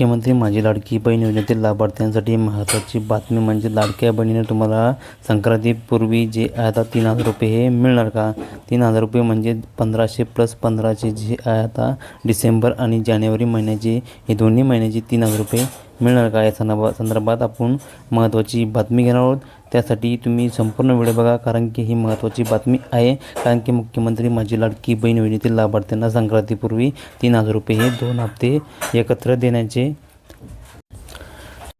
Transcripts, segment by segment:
मुख्यमंत्री माझी लाडकी बहीण योजनेतील लाभार्थ्यांसाठी महत्त्वाची बातमी म्हणजे लाडक्या बहिणीने तुम्हाला संक्रांतीपूर्वी जे आहे आता तीन हजार रुपये हे मिळणार का? तीन हजार रुपये म्हणजे पंधराशे प्लस पंधराशे जे आहे आता डिसेंबर आणि जानेवारी महिन्याचे हे दोन्ही महिन्याचे तीन हजार रुपये मिळणार का? या संदर्भात संदर्भात आपण महत्त्वाची बातमी घेणार आहोत. त्यासाठी तुम्ही संपूर्ण वेळ बघा कारण की ही महत्त्वाची बातमी आहे. कारण की मुख्यमंत्री माझी लाडकी बहीण योजनेतील लाभार्थ्यांना संक्रांतीपूर्वी तीन हजार रुपये हे दोन हप्ते एकत्र देण्याचे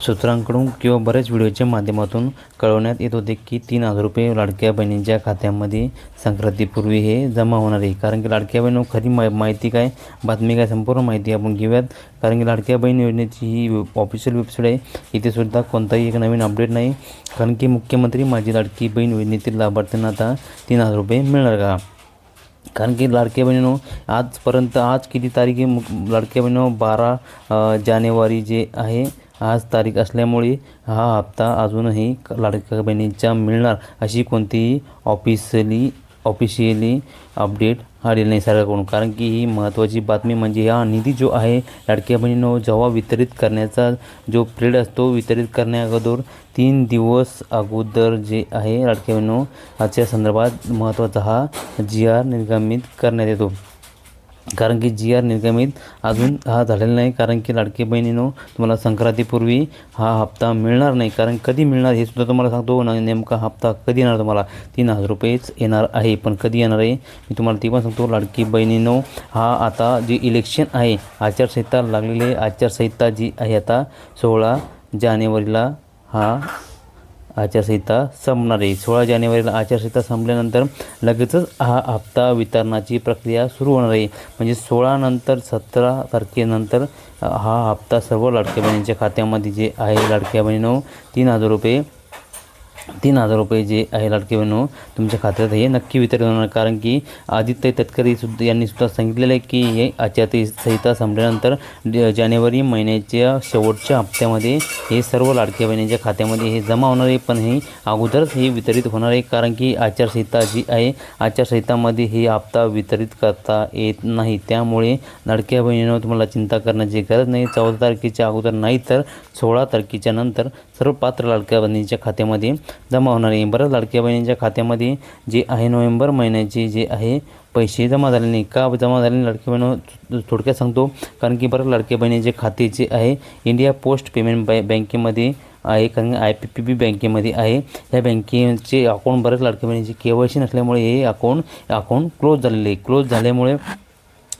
सूत्रांकडून किंवा बऱ्याच व्हिडिओच्या माध्यमातून कळवण्यात येत होते की तीन हजार रुपये लाडक्या बहिणींच्या खात्यामध्ये संक्रांतीपूर्वी हे जमा होणार आहे. कारण की लाडक्या बहिणी खरी मा माहिती काय? बातमी काय? संपूर्ण माहिती आपण घेऊयात. कारण की लाडक्या बहीण योजनेची ही ऑफिशियल वेबसाईट आहे. इथे सुद्धा कोणताही एक नवीन अपडेट नाही. कारण की मुख्यमंत्री माझी लाडकी बहीण योजनेतील लाभार्थ्यांना आता तीन हजार रुपये मिळणार का? कारण की लाडक्या बहिणीनो आजपर्यंत आज किती तारीख आहे? मु- लाडक्या बहिणीनो बारा जानेवारी जे आहे आज तारीख असल्यामुळे हा हप्ता अजूनही लाडक्या बहिणींच्या मिळणार अशी कोणतीही ऑफिशियली ऑफिशियली अपडेट आलेली नाही सरकारकडून कारण की ही महत्त्वाची बातमी म्हणजे हा निधी जो आहे लाडक्या बहिणीनो जेव्हा वितरित करण्याचा जो पिरियड असतो वितरित करण्याअगोदर तीन दिवस अगोदर जे आहे लाडक्या बहिणीनो याच्या संदर्भात महत्त्वाचा हा जी आर निर्गमित करण्यात येतो. कारण की जी आर निर्गमित अजून हा झालेला नाही कारण की लाडकी बहिणीनो तुम्हाला संक्रांतीपूर्वी हा हप्ता मिळणार नाही. कारण कधी मिळणार हे सुद्धा तुम्हाला सांगतो ना नेमका हप्ता कधी येणार तुम्हाला? तीन हजार रुपयेच येणार आहे पण कधी येणार आहे? मी तुम्हाला ती पण सांगतो लाडकी बहिणीनो हा आता जे इलेक्शन आहे आचारसंहिता लागलेली आहे. आचारसंहिता जी आहे आता सोळा जानेवारीला हा आचारसंहिता संपणार आहे. सोळा जानेवारीला आचारसंहिता संपल्यानंतर लगेचच हा हप्ता वितरणाची प्रक्रिया सुरू होणार आहे. म्हणजे सोळानंतर सतरा तारखेनंतर हा हप्ता सर्व लाडक्या बहिणींच्या खात्यामध्ये जे आहे लाडक्या बहिणीनं तीन हजार रुपये तीन हजार रुपये जे आहे लाडके बहिणू तुमच्या खात्यात हे नक्की वितरित होणार. कारण की आदित्य तटकरे सुद्धा यांनी सुद्धा सांगितलेलं आहे की हे आचारसंहिता संपल्यानंतर ड- जानेवारी महिन्याच्या शेवटच्या हप्त्यामध्ये हे सर्व लाडक्या बहिणींच्या खात्यामध्ये हे जमा होणार आहे. पण हे अगोदरच हे वितरित होणार आहे. कारण की आचारसंहिता जी आहे आचारसंहितामध्ये हे हप्ता वितरित करता येत नाही. त्यामुळे लाडक्या बहिणीनं तुम्हाला चिंता करण्याची गरज नाही. चौदा तारखेच्या अगोदर नाही तर सोळा तारखेच्या नंतर सर्व पात्र लाडक्या बहिणींच्या खात्यामध्ये जमा होणार आहे. बऱ्याच लाडक्या बहिणींच्या खात्यामध्ये जे आहे नोव्हेंबर महिन्याचे जे आहे पैसे जमा झाले नाही. का जमा झाले नाही? लाडक्या बहिणी थोडक्यात सांगतो. कारण की बरं लाडक्या बहिणीचे खाते जे आहे इंडिया पोस्ट पेमेंट बॅ बँकेमध्ये आहे. कारण आय पी पी बी बँकेमध्ये आहे. ह्या बँकेचे अकाउंट बऱ्याच लाडक्या बहिणीचे के वाय सी नसल्यामुळे हे अकाउंट अकाउंट क्लोज झालेले आहे. क्लोज झाल्यामुळे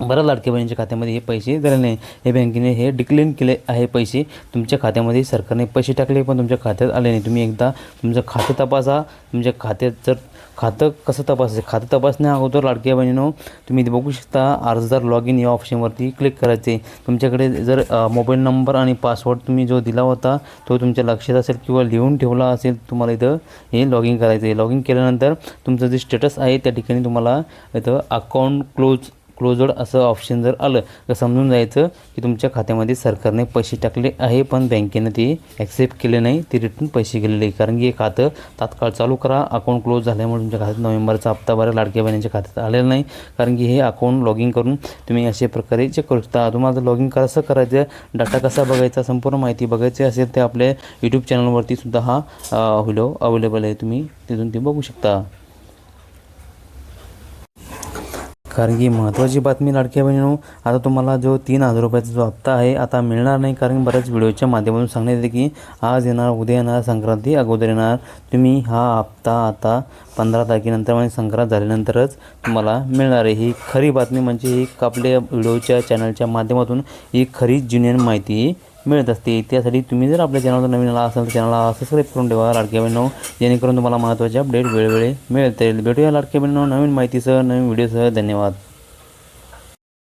बऱ्याच लाडक्या बहिणीच्या खात्यामध्ये हे पैसे झाले नाही हे बँकेने हे डिक्लेन केले आहे पैसे. तुमच्या खात्यामध्ये सरकारने पैसे टाकले पण तुमच्या खात्यात आले नाही. तुम्ही एकदा तुमचं खातं तपासा. तुमच्या खात्यात जर खातं कसं तपासायचं? खातं तपासण्या अगोदर लाडक्या बहिणीनो तुम्ही इथे बघू शकता अर्जदार लॉग इन या ऑप्शनवरती क्लिक करायचे. तुमच्याकडे जर मोबाईल नंबर आणि पासवर्ड तुम्ही जो दिला होता तो तुमच्या लक्षात असेल किंवा लिहून ठेवला असेल तुम्हाला इथं हे लॉग इन करायचं आहे. लॉग इन केल्यानंतर तुमचं जे स्टेटस आहे त्या ठिकाणी तुम्हाला इथं अकाउंट क्लोज क्लोजड असं ऑप्शन जर आलं तर समजून जायचं की तुमच्या खात्यामध्ये सरकारने पैसे टाकले आहे पण बँकेनं ते ॲक्सेप्ट केले नाही ते रिटर्न पैसे गेलेले आहे. कारण की हे खातं तात्काळ चालू करा अकाउंट क्लोज झाल्यामुळे तुमच्या खात्यात नोव्हेंबरचा हप्ता भरा लाडक्या बहिणीच्या खात्यात आलेला नाही. कारण की हे अकाउंट लॉग इन करून तुम्ही अशा प्रकारे चेक करू शकता. तुम्हाला लॉग इन कसं करायचं डाटा कसा बघायचा संपूर्ण माहिती बघायची असेल तर आपल्या यूट्यूब चॅनलवरती सुद्धा हा व्हिडिओ अवेलेबल आहे. तुम्ही तिथून ते बघू शकता. कारण की महत्त्वाची बातमी लाडक्या बहिणीनो आता तुम्हाला जो तीन हजार रुपयाचा जो हप्ता आहे आता मिळणार नाही कारण बऱ्याच व्हिडिओच्या माध्यमातून सांगण्यात येते की आज येणार उद्या येणार संक्रांती अगोदर येणार. तुम्ही हा हप्ता आता पंधरा तारखेनंतर म्हणजे संक्रांत झाल्यानंतरच तुम्हाला मिळणार आहे. ही खरी बातमी म्हणजे ही आपल्या व्हिडिओच्या चॅनलच्या माध्यमातून ही खरी जुनियन माहिती मिळत असते. त्यासाठी तुम्ही जर आपल्या चॅनलवर नवीन आला असाल तर चॅनलला सबस्क्राईब करून ठेवा. लाडक्या बहिणो जेणेकरून तुम्हाला महत्त्वाचे अपडेट वेळोवेळी मिळतील. भेटूया लाडक्या बहिणो नवीन माहितीसह नवीन व्हिडिओसह धन्यवाद.